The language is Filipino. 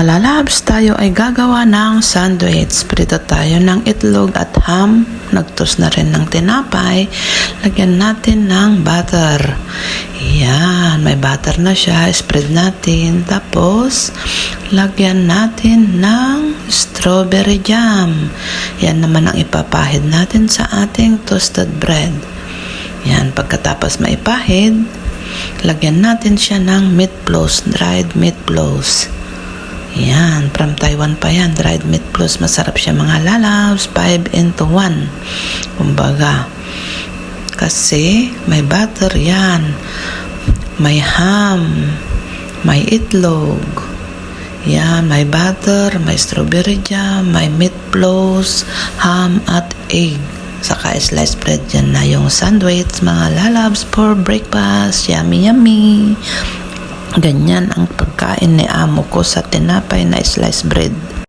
Mga lalabs, tayo ay gagawa ng sandwich. Prito tayo ng itlog at ham. Nagtos na rin ng tinapay. Lagyan natin ng butter. Yan, may butter na siya. Spread natin. Tapos, lagyan natin ng strawberry jam. Yan naman ang ipapahid natin sa ating toasted bread. Yan, pagkatapos maipahid, lagyan natin siya ng meat flows, dried meat flows. Yan, from Taiwan pa yan, dried meat flows. Masarap siya mga lalabs, 5 into 1. Kumbaga, kasi may butter yan, may ham, may itlog, yan, may butter, may strawberry jam, may meat flows, ham at egg. Saka sliced bread yan na yung sandwich, mga lalabs for breakfast. Yummy, yummy. Ganyan ang pagkain ni amo ko sa tinapay na sliced bread.